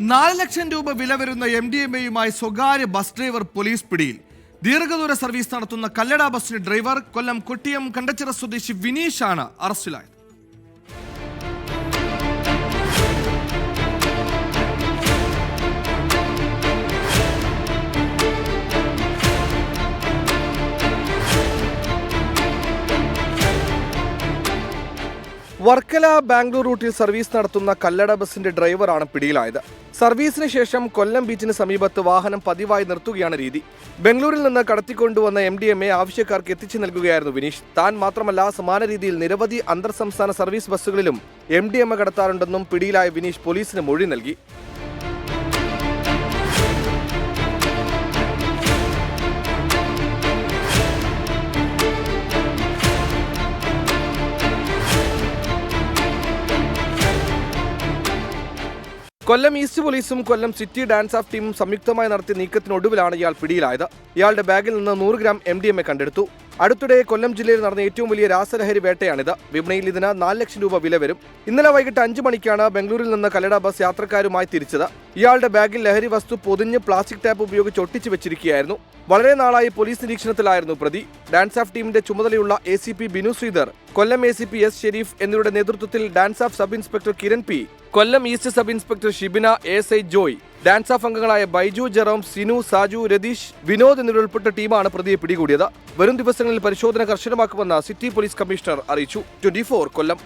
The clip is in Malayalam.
നാല് ലക്ഷം രൂപ വില വരുന്ന എം ഡി എം എയുമായി സ്വകാര്യ ബസ് ഡ്രൈവർ പോലീസ് പിടിയിൽ. ദീർഘദൂര സർവീസ് നടത്തുന്ന കല്ലട ബസ്സിന് ഡ്രൈവർ കൊല്ലം കൊട്ടിയം കണ്ടച്ചിറ സ്വദേശി വിനീഷാണ് അറസ്റ്റിലായത്. വർക്കല ബാംഗ്ലൂർ റൂട്ടിൽ സർവീസ് നടത്തുന്ന കല്ലട ബസിന്റെ ഡ്രൈവറാണ് പിടിയിലായത്. സർവീസിന് ശേഷം കൊല്ലം ബീച്ചിന് സമീപത്ത് വാഹനം പതിവായി നിർത്തുകയാണ് രീതി. ബംഗളൂരിൽ നിന്ന് കടത്തിക്കൊണ്ടുവന്ന എം ഡി എം എ ആവശ്യക്കാർക്ക് എത്തിച്ചു നൽകുകയായിരുന്നു വിനീഷ്. താൻ മാത്രമല്ല സമാന രീതിയിൽ നിരവധി അന്തർ സംസ്ഥാന സർവീസ് ബസ്സുകളിലും എം ഡി എം എ കടത്താറുണ്ടെന്നും പിടിയിലായ വിനീഷ് പോലീസിന് മൊഴി നൽകി. കൊല്ലം ഈസ്റ്റ് പോലീസും കൊല്ലം സിറ്റി ഡാൻസ് ഓഫ് ടീമും സംയുക്തമായി നടത്തിയ നീക്കത്തിനൊടുവിലാണ് ഇയാൾ പിടിയിലായത്. ഇയാളുടെ ബാഗിൽ നിന്ന് നൂറ് gram M D M A കണ്ടെടുത്തു. അടുത്തിടെ കൊല്ലം ജില്ലയിൽ നടന്ന ഏറ്റവും വലിയ രാസലഹരി വേട്ടയാണിത്. വിപണിയിൽ ഇതിന് നാല് ലക്ഷം രൂപ വില വരും. ഇന്നലെ വൈകിട്ട് അഞ്ചു മണിക്കാണ് ബംഗളൂരിൽ നിന്ന് കല്ലട ബസ് യാത്രക്കാരുമായി തിരിച്ചത്. ഇയാളുടെ ബാഗിൽ ലഹരി വസ്തു പൊതിഞ്ഞ് പ്ലാസ്റ്റിക് ടാപ്പ് ഉപയോഗിച്ച് ഒട്ടിച്ചു വെച്ചിരിക്കുകയായിരുന്നു. വളരെ നാളായി പോലീസ് നിരീക്ഷണത്തിലായിരുന്നു പ്രതി. ഡാൻസ് ഓഫ് ടീമിന്റെ ചുമതലയുള്ള A C P Binu Sreedhar Kollam A C P S Sherif എന്നിവരുടെ നേതൃത്വത്തിൽ DANSAF sub inspector Kiran P Kollam east sub inspector Shibina S I Joy DANSAF അംഗങ്ങളായ ബൈജു ജെറോം സിനു സാജു രതീഷ് വിനോദ് എന്നിവരുൾപ്പെട്ട ടീമാണ് പ്രതിയെ പിടികൂടിയത്. വരും ദിവസങ്ങളിൽ പരിശോധന കർശനമാക്കുമെന്ന് സിറ്റി പോലീസ് കമ്മീഷണർ അറിയിച്ചു. ട്വന്റി കൊല്ലം.